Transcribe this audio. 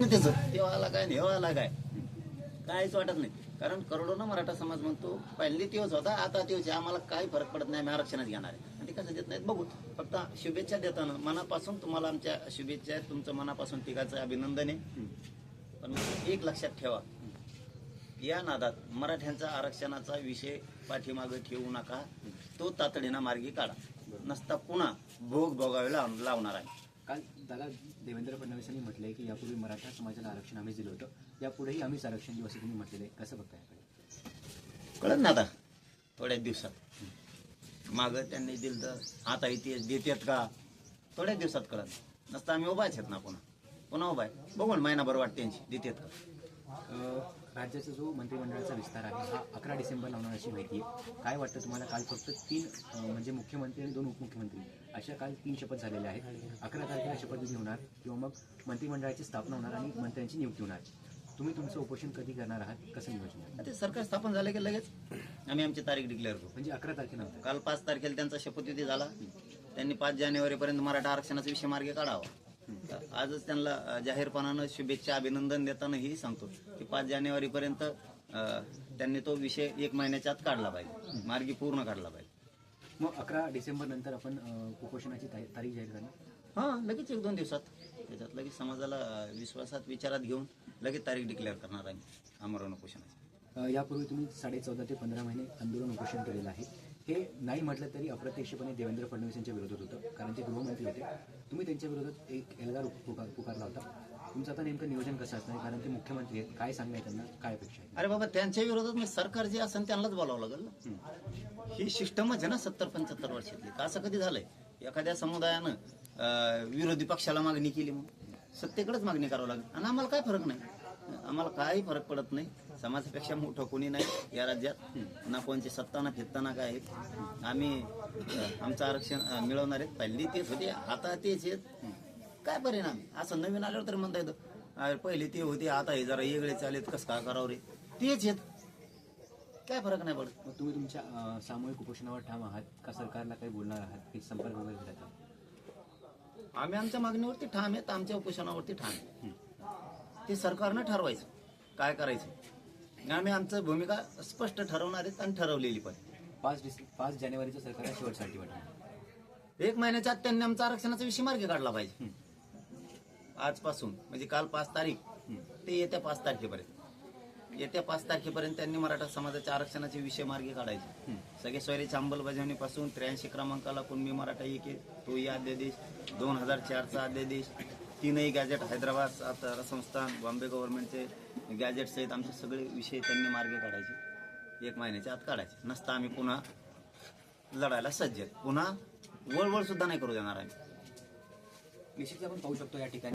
त्याचं. आला काय नाही आला काय? काहीच वाटत नाही. कारण करोडो मराठा समाज म्हणतो पहिले दिवस होता आता दिवस आहे. आम्हाला काही फरक पडत नाही आम्ही आरक्षणच घेणार आहे. आणि ते कसं देत नाहीत? बघू फक्त शुभेच्छा देताना मनापासून तुम्हाला आमच्या शुभेच्छा आहेत. तुमचं मनापासून टिकाचं अभिनंदन आहे. पण एक लक्षात ठेवा. या नादात मराठ्यांचा आरक्षणाचा विषय पाठीमागे ठेवू नका. तो तातडीनं मार्गी काढा. नसता पुन्हा भोग भोगावेला लावणार आहे. काल दादा देवेंद्र फडणवीसांनी म्हटलंय की यापूर्वी मराठा समाजाला आरक्षण आम्हीच दिलं होतं. यापुढेही आम्हीच आरक्षण देऊ असं तुम्ही म्हटलेलं आहे. कसं बघताय याकडे कळत ना आता? थोड्याच दिवसात. माग त्यांनी दिलं तर आता इथे देतात का? थोड्याच दिवसात कळत नसतं आम्ही उभाच आहेत ना पुन्हा. पुन्हा उभा आहे. बघू ना महिनाभर वाट त्यांची देतात का? राज्याचा जो मंत्रिमंडळाचा विस्तार आहे हा अकरा डिसेंबरला होणार अशी माहिती आहे. काय वाटतं तुम्हाला? काल फक्त तीन म्हणजे मुख्यमंत्री आणि दोन उपमुख्यमंत्री अशा काल तीन शपथ झालेल्या आहेत. अकरा तारखेला शपथविधी होणार किंवा मग मंत्रिमंडळाची स्थापना होणार आणि मंत्र्यांची नियुक्ती होणार. तुम्ही तुमचं उपोषण कधी करणार आहात? कसं नियोजन आहे? ते सरकार स्थापन झालं की लगेच आम्ही आमची तारीख डिक्लेअर करू. म्हणजे अकरा तारखेनंतर. काल पाच तारखेला त्यांचा शपथविधी झाला. त्यांनी पाच जानेवारीपर्यंत मराठा आरक्षणाचा विषय मार्गे काढावा. आजच त्यांना जाहीरपणानं शुभेच्छा अभिनंदन देताना ही सांगतो की पाच जानेवारीपर्यंत अं, त्यांनी तो विषय एक महिन्याच्या आत काढला पाहिजे. मार्गी पूर्ण काढला पाहिजे. मग अकरा डिसेंबर नंतर आपण ता- तारीख जाहीर करणार? हा लगेच एक दोन दिवसात. त्याच्यात लगेच समाजाला विश्वासात विचारात घेऊन लगेच तारीख डिक्लेअर करणार आहे आमरण उपोषणाची. यापूर्वी तुम्ही साडे चौदा ते पंधरा महिने आंदोलन उपोषण केलेलं आहे. हे नाही म्हटलं तरी अप्रत्यक्षपणे देवेंद्र फडणवीस यांच्या विरोधात होतं कारण ते गृहमंत्री होते. तुम्ही त्यांच्या विरोधात एक एल्गार पुकार पुकारला होता. तुमचं आता नेमकं नियोजन कसं असणार? कारण ते मुख्यमंत्री आहेत. काय सांगणार त्यांना? काय अपेक्षा आहे अरे बाबा त्यांच्या विरोधात मी सरकार जे असेल त्यांनाच बोलावं लागेल ना. ही सिस्टमच आहे ना सत्तर पंच्याहत्तर वर्षातली. का असं कधी झालंय? एखाद्या समुदायानं विरोधी पक्षाला मागणी केली मग सत्तेकडेच मागणी करावं लागेल. आणि आम्हाला काय फरक नाही? आम्हाला काही फरक पडत नाही. समाजापेक्षा मोठं कोणी नाही या राज्यात. ना कोणची सत्ता ना फिरता ना काय. आम्ही आमचं आरक्षण मिळवणार आहेत. पहिली तेच होते आता तेच आहेत. काय परिणाम? असं नवीन आल्यावर तरी म्हणता येतं. पहिले ते होते आता हे जरा वेगळे चालेत कसं काय करावं रे? तेच आहेत. काय फरक नाही पडत. मग तुम्ही तुमच्या सामूहिक उपोषणावर ठाम आहात का? सरकारला काही बोलणार आहात? की संपर्क वगैरे? आम्ही आमच्या मागणीवरती ठाम आहेत आमच्या उपोषणावरती ठाम आहे ते सरकारनं ठरवायचं. काय करायचं? आम्ही आमचं भूमिका स्पष्ट ठरवणार आहेत आणि ठरवलेली पण. पाच डिसे पाच जानेवारीचं सरकार शेवटसाठी वाटणार एक महिन्याच्या आत त्यांनी आमचा आरक्षणाचा विषय मार्गी काढला पाहिजे. आजपासून म्हणजे काल पाच तारीख. ते येत्या पाच तारखेपर्यंत. येत्या पाच तारखेपर्यंत त्यांनी मराठा समाजाच्या आरक्षणाचे विषय मार्गी काढायचे. सगळे स्वैरीच्या अंमलबजावणीपासून त्र्याऐंशी क्रमांकाला कुणबी मराठा एक तोही अध्यादेश. दोन हजार चारचा अध्यादेश. तीनही गॅजेट हैदराबाद सातारा संस्थान बॉम्बे गव्हर्नमेंटचे गॅजेट्स आहेत आमचे सगळे विषय त्यांनी मार्गे काढायचे. एक महिन्याच्या आत काढायचे. नसता आम्ही पुन्हा लढायला सज्ज. आहेत पुन्हा वळवळ सुद्धा नाही करू देणार आम्ही. निश्चितच आपण पाहू शकतो या ठिकाणी.